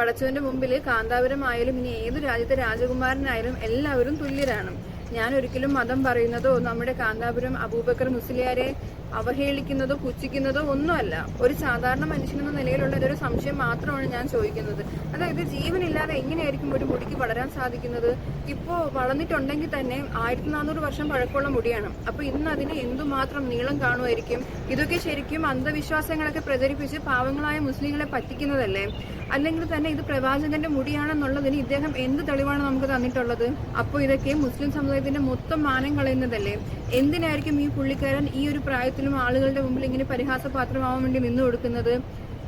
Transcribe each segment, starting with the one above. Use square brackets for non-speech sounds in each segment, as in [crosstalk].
പടച്ചവന്റെ മുമ്പിൽ കാന്താപുരമായാലും ഇനി ഏത് രാജ്യത്തെ രാജകുമാരനായാലും എല്ലാവരും തുല്യരാണ്. ഞാൻ ഒരിക്കലും മതം പറയുന്നതോ നമ്മുടെ കാന്താപുരം അബൂബക്കർ മുസ്ലിയാരെ അവഹേളിക്കുന്നതോ പുച്ഛിക്കുന്നതോ ഒന്നുമല്ല. ഒരു സാധാരണ മനുഷ്യനെന്ന നിലയിലുള്ള ഒരു സംശയം മാത്രമാണ് ഞാൻ ചോദിക്കുന്നത്. അതായത് ജീവനില്ലാതെ എങ്ങനെയായിരിക്കും ഒരു മുടിക്ക് വളരാൻ സാധിക്കുന്നത്? ഇപ്പോ വളർന്നിട്ടുണ്ടെങ്കിൽ തന്നെ ആയിരത്തി നാനൂറ് വർഷം പഴക്കമുള്ള മുടിയാണ്. അപ്പൊ ഇന്ന് അതിന് എന്തുമാത്രം നീളം കാണുമായിരിക്കും? ഇതൊക്കെ ശരിക്കും അന്ധവിശ്വാസങ്ങളൊക്കെ പ്രചരിപ്പിച്ച് പാവങ്ങളായ മുസ്ലിങ്ങളെ പറ്റിക്കുന്നതല്ലേ? അല്ലെങ്കിൽ തന്നെ ഇത് പ്രവാചകന്റെ മുടിയാണെന്നുള്ളതിന് ഇദ്ദേഹം എന്ത് തെളിവാണ് നമുക്ക് തന്നിട്ടുള്ളത്? അപ്പോൾ ഇതൊക്കെ മുസ്ലിം സമുദായത്തിന്റെ മൊത്തം മാനം കളയുന്നതല്ലേ? എന്തിനായിരിക്കും ഈ പുള്ളിക്കാരൻ ഈ ഒരു പ്രായത്തിലും ആളുകളുടെ മുമ്പിൽ ഇങ്ങനെ പരിഹാസപാത്രമാവാൻ വേണ്ടി നിന്നു കൊടുക്കുന്നത്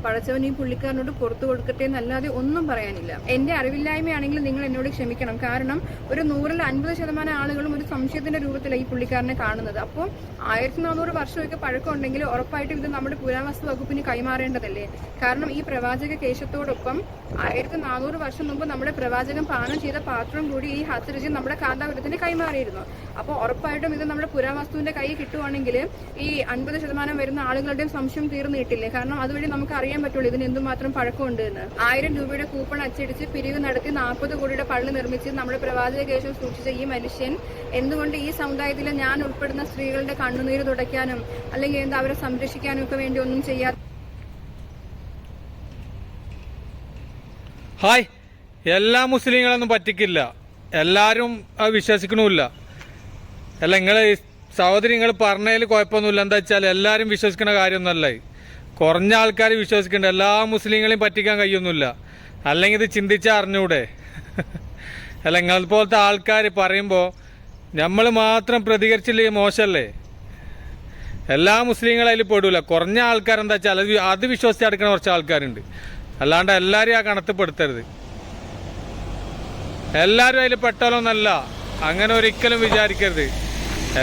പടച്ചവൻ ഈ പുള്ളിക്കാരനോട് പുറത്തു കൊടുക്കട്ടെ എന്നല്ലാതെ ഒന്നും പറയാനില്ല. എന്റെ അറിവില്ലായ്മയാണെങ്കിൽ നിങ്ങൾ എന്നോട് ക്ഷമിക്കണം. കാരണം ഒരു നൂറിൽ അൻപത് ശതമാനം ആളുകളും ഒരു സംശയത്തിന്റെ രൂപത്തിലാണ് ഈ പുള്ളിക്കാരനെ കാണുന്നത്. അപ്പോൾ ആയിരത്തി നാനൂറ് വർഷമൊക്കെ പഴക്കമുണ്ടെങ്കിൽ ഉറപ്പായിട്ടും ഇത് നമ്മുടെ പുരാവസ്തു വകുപ്പിന് കൈമാറേണ്ടതല്ലേ? കാരണം ഈ പ്രവാചക കേശത്തോടൊപ്പം ആയിരത്തി നാനൂറ് വർഷം മുമ്പ് നമ്മുടെ പ്രവാചകൻ പാനം ചെയ്ത പാത്രം കൂടി ഈ ഹസ്രജി നമ്മുടെ കാന്താപുരത്തിന് കൈമാറിയിരുന്നു. അപ്പോൾ ഉറപ്പായിട്ടും ഇത് നമ്മുടെ പുരാവസ്തുവിന്റെ കൈ കിട്ടുവാണെങ്കിൽ ഈ അൻപത് ശതമാനം വരുന്ന ആളുകളുടെയും സംശയം തീർന്നു കിട്ടില്ലേ കാരണം അതുവഴി നമുക്ക് അറിയാൻ പറ്റുള്ളൂ. ഇതിന് എന്തുമാത്രം പഴക്കമുണ്ട് എന്ന്. ആയിരം രൂപയുടെ കൂപ്പൺ അച്ചടിച്ച് പിരിവ് നടത്തി നാൽപ്പത് കോടിയുടെ പള്ളി നിർമ്മിച്ച് നമ്മുടെ പ്രവാചക കേശം സൂക്ഷിച്ച ഈ മനുഷ്യൻ എന്തുകൊണ്ട് ഈ സമുദായത്തിൽ ഞാൻ ഉൾപ്പെടുന്ന സ്ത്രീകളുടെ കണ്ണുനീര് തുടയ്ക്കാനും അല്ലെങ്കിൽ എന്താ അവരെ സംരക്ഷിക്കാനും ഒക്കെ വേണ്ടി ഒന്നും ചെയ്യാത്ത ഹായ്. എല്ലാ മുസ്ലിങ്ങളൊന്നും പറ്റിക്കില്ല. എല്ലാവരും അത് വിശ്വസിക്കണമില്ല. അല്ല നിങ്ങൾ സഹോദരി നിങ്ങൾ പറഞ്ഞതിൽ കുഴപ്പമൊന്നുമില്ല. എന്താ വെച്ചാൽ എല്ലാവരും വിശ്വസിക്കുന്ന കാര്യമൊന്നുമല്ല. കുറഞ്ഞ ആൾക്കാർ വിശ്വസിക്കുന്നുണ്ട് എല്ലാ മുസ്ലിങ്ങളെയും പറ്റിക്കാൻ കഴിയൊന്നുമില്ല. അല്ലെങ്കിൽ ഇത് ചിന്തിച്ചാൽ അറിഞ്ഞൂടെ. അല്ല നിങ്ങൾ പോലത്തെ ആൾക്കാർ പറയുമ്പോൾ നമ്മൾ മാത്രം പ്രതികരിച്ചില്ലേ? മോശമല്ലേ എല്ലാ മുസ്ലിങ്ങളും അതിൽ പെടൂല. കുറഞ്ഞ ആൾക്കാരെന്താ വെച്ചാൽ അത് അത് വിശ്വസിച്ച് അടുക്കുന്ന കുറച്ച് ആൾക്കാരുണ്ട്. അല്ലാണ്ട് എല്ലാവരെയും ആ കണത്തിൽപ്പെടുത്തരുത്. എല്ലാവരും അതിൽ പെട്ടാലൊന്നല്ല. അങ്ങനെ ഒരിക്കലും വിചാരിക്കരുത്.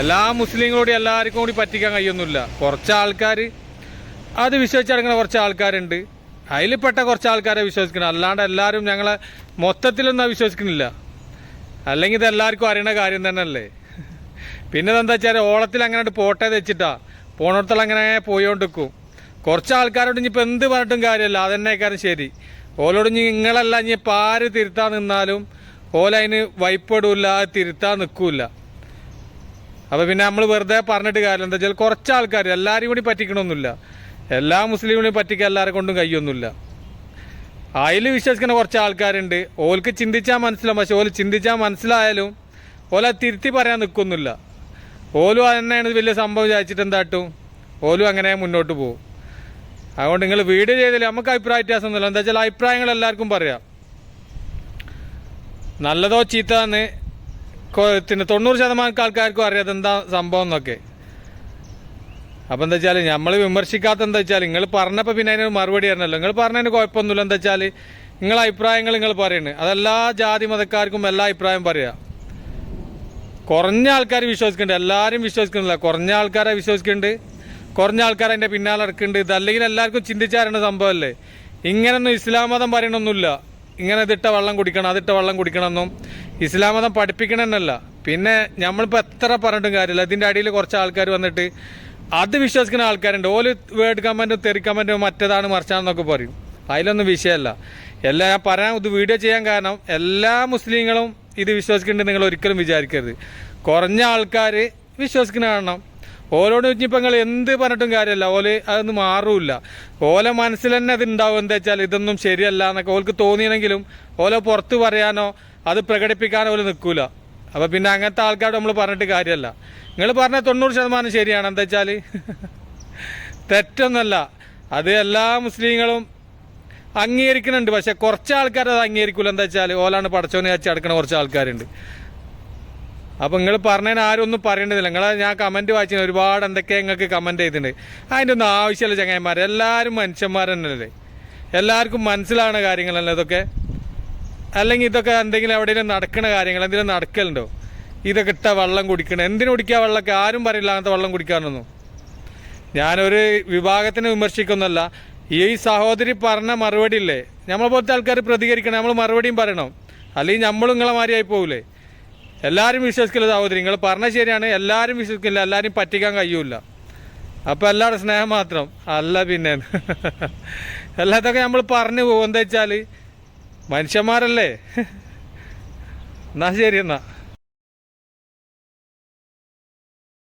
എല്ലാ മുസ്ലിങ്ങളോടും എല്ലാവർക്കും കൂടി പറ്റിക്കാൻ കഴിയൊന്നുമില്ല. കുറച്ച് ആൾക്കാർ അത് വിശ്വസിച്ചടങ്ങുന്ന കുറച്ച് ആൾക്കാരുണ്ട്. അതിൽപ്പെട്ട പെട്ട കുറച്ച് ആൾക്കാരെ വിശ്വസിക്കണം. അല്ലാണ്ട് എല്ലാവരും ഞങ്ങളെ മൊത്തത്തിലൊന്നും വിശ്വസിക്കുന്നില്ല. അല്ലെങ്കിൽ ഇത് എല്ലാവർക്കും അറിയണ കാര്യം തന്നെയല്ലേ? പിന്നെ എന്താ വെച്ചാൽ ഓളത്തിൽ അങ്ങനെ പോട്ടെ വെച്ചിട്ടാ പോണോടത്തോളം അങ്ങനെ പോയോണ്ടിരിക്കും. കുറച്ച് ആൾക്കാരോട് ഇനിയിപ്പോൾ എന്ത് പറഞ്ഞിട്ടും കാര്യമല്ല. അതന്നെക്കാരും ശരി. ഓലോട് ഇനി നിങ്ങളല്ല ഇനി ആര് തിരുത്താൻ നിന്നാലും ഓല അതിന് വൈപ്പിടൂല തിരുത്താൻ നിൽക്കൂല. അപ്പോൾ പിന്നെ നമ്മൾ വെറുതെ പറഞ്ഞിട്ട് കാര്യമില്ല. എന്താ വെച്ചാൽ കുറച്ച് ആൾക്കാർ എല്ലാവരും കൂടി പറ്റിക്കണമൊന്നുമില്ല. എല്ലാ മുസ്ലിങ്ങളെയും പറ്റിക്കാൻ എല്ലാവരെ കൊണ്ടും കഴിയൊന്നുമില്ല അതിൽ വിശ്വസിക്കുന്ന കുറച്ച് ആൾക്കാരുണ്ട്. ഓൽക്ക് ചിന്തിച്ചാൽ മനസ്സിലാവും. പക്ഷെ ഓൽ ചിന്തിച്ചാൽ മനസ്സിലായാലും ഓല തിരുത്തി പറയാൻ നിൽക്കൊന്നുമില്ല ഓലും തന്നെയാണ് വലിയ സംഭവം വിചാരിച്ചിട്ട് എന്താട്ടും ഓലും അങ്ങനെ മുന്നോട്ട് പോകും. അതുകൊണ്ട് നിങ്ങൾ വീഡിയോ ചെയ്തില്ല നമുക്ക് അഭിപ്രായ വ്യത്യാസമൊന്നുമില്ല. എന്താ വെച്ചാൽ അഭിപ്രായങ്ങൾ എല്ലാവർക്കും പറയാം. നല്ലതോ ചീത്തന്ന് പിന്നെ തൊണ്ണൂറ് ശതമാനം ആൾക്കാർക്കും അറിയാതെന്താ സംഭവം എന്നൊക്കെ. അപ്പം എന്താ വെച്ചാൽ നമ്മൾ വിമർശിക്കാത്ത എന്താ വെച്ചാൽ നിങ്ങൾ പറഞ്ഞപ്പോൾ പിന്നെ അതിന് മറുപടി ആയിരുന്നല്ലോ നിങ്ങൾ പറഞ്ഞതിന് കുഴപ്പമൊന്നുമില്ല. എന്താ വെച്ചാൽ നിങ്ങളെ അഭിപ്രായങ്ങൾ നിങ്ങൾ പറയുന്നത് അതെല്ലാ ജാതി മതക്കാർക്കും എല്ലാ അഭിപ്രായം പറയാ. കുറഞ്ഞ ആൾക്കാർ വിശ്വസിക്കുന്നുണ്ട് എല്ലാവരും വിശ്വസിക്കുന്നില്ല കുറഞ്ഞ ആൾക്കാരെ വിശ്വസിക്കുന്നുണ്ട് കുറഞ്ഞ ആൾക്കാർ അതിന്റെ പിന്നാലെ നടക്കുന്നുണ്ട് ഇതല്ലെങ്കിൽ എല്ലാവർക്കും ചിന്തിച്ചറിയേണ്ട സംഭവമല്ലേ ഇങ്ങനൊന്നും ഇസ്ലാം മതം പറയണമൊന്നുമില്ല ഇങ്ങനെ ഇതിട്ട വെള്ളം കുടിക്കണം അതിട്ട വെള്ളം കുടിക്കണമെന്നും ഇസ്ലാം മതം പഠിപ്പിക്കണമെന്നല്ല പിന്നെ നമ്മളിപ്പോൾ എത്ര പറഞ്ഞിട്ടും കാര്യമില്ല. ഇതിന്റെ അടിയിൽ കുറച്ച് ആൾക്കാർ വന്നിട്ട് അത് വിശ്വസിക്കുന്ന ആൾക്കാരുണ്ട്. ഓൽ വേർഡ് കമന്റും തെറി കമന്റും മറ്റേതാണ് മറിച്ചാണെന്നൊക്കെ പറയും. അതിലൊന്നും വിഷയമല്ല. എല്ലാ ഞാൻ പറയാൻ ഇത് വീഡിയോ ചെയ്യാൻ കാരണം എല്ലാ മുസ്ലിങ്ങളും ഇത് വിശ്വസിക്കുന്നുണ്ട് നിങ്ങൾ ഒരിക്കലും വിചാരിക്കരുത്. കുറഞ്ഞ ആൾക്കാർ വിശ്വസിക്കുന്ന കാരണം ഓരോട് ഇനിയിപ്പോൾ നിങ്ങൾ എന്ത് പറഞ്ഞിട്ടും കാര്യമല്ല. ഓൽ അതൊന്നും മാറൂല ഓലെ മനസ്സിൽ തന്നെ അത് ഉണ്ടാവും. എന്താ വെച്ചാൽ ഇതൊന്നും ശരിയല്ല എന്നൊക്കെ ഓൾക്ക് തോന്നിയെങ്കിലും ഓലെ പുറത്ത് പറയാനോ അത് പ്രകടിപ്പിക്കാനോ ഓൽ നിൽക്കൂല. അപ്പോൾ പിന്നെ അങ്ങനത്തെ ആൾക്കാരോട് നമ്മൾ പറഞ്ഞിട്ട് കാര്യമല്ല നിങ്ങൾ പറഞ്ഞ തൊണ്ണൂറ് ശതമാനം ശരിയാണ്. എന്താ വെച്ചാൽ തെറ്റൊന്നല്ല. അത് എല്ലാ മുസ്ലിങ്ങളും അംഗീകരിക്കുന്നുണ്ട്. പക്ഷെ കുറച്ച് ആൾക്കാർ അത് അംഗീകരിക്കൂല. എന്താ വെച്ചാൽ ഓലാണ് പടച്ചോനെ വെച്ച് അടക്കണ കുറച്ച് ആൾക്കാരുണ്ട്. അപ്പം നിങ്ങൾ പറഞ്ഞതിന് ആരും ഒന്നും പറയേണ്ടതില്ല. നിങ്ങൾ ഞാൻ കമന്റ് വായിച്ചു ഒരുപാട് എന്തൊക്കെ നിങ്ങൾക്ക് കമന്റ് ചെയ്തിട്ടുണ്ട്. അതിന്റെ ഒന്നും ആവശ്യമില്ല ചങ്ങായിമാർ എല്ലാവരും മനുഷ്യന്മാർ തന്നെയല്ലേ എല്ലാവർക്കും മനസ്സിലാണ് കാര്യങ്ങളല്ലേ ഇതൊക്കെ. അല്ലെങ്കിൽ ഇതൊക്കെ എന്തെങ്കിലും എവിടെയെങ്കിലും നടക്കുന്ന കാര്യങ്ങൾ എന്തെങ്കിലും നടക്കലുണ്ടോ? ഇതൊക്കെ ഇട്ട വെള്ളം കുടിക്കണം. എന്തിനു കുടിക്കുക വെള്ളമൊക്കെ? ആരും പറയില്ല അങ്ങനത്തെ വെള്ളം കുടിക്കാനൊന്നും. ഞാനൊരു വിഭാഗത്തിനെ വിമർശിക്കുന്നല്ല ഈ സഹോദരി പറഞ്ഞ മറുപടി ഇല്ലേ? നമ്മളെ പോലത്തെ ആൾക്കാർ പ്രതികരിക്കണം. നമ്മൾ മറുപടിയും പറയണം. അല്ലെങ്കിൽ നമ്മളും നിങ്ങളെ മാതിരിയായി പോകില്ലേ എല്ലാവരും വിശ്വസിക്കില്ല സഹോദരി. നിങ്ങൾ പറഞ്ഞ ശരിയാണ്. എല്ലാവരും വിശ്വസിക്കില്ല. എല്ലാവരും പറ്റിക്കാൻ കഴിയൂല. അപ്പോൾ എല്ലാവരുടെ സ്നേഹം മാത്രം. അല്ല പിന്നെ. [laughs] എല്ലാത്തൊക്കെ നമ്മൾ പറഞ്ഞു പോകും. എന്താ വെച്ചാൽ മനുഷ്യന്മാരല്ലേ? എന്നാ ശരി എന്നാ.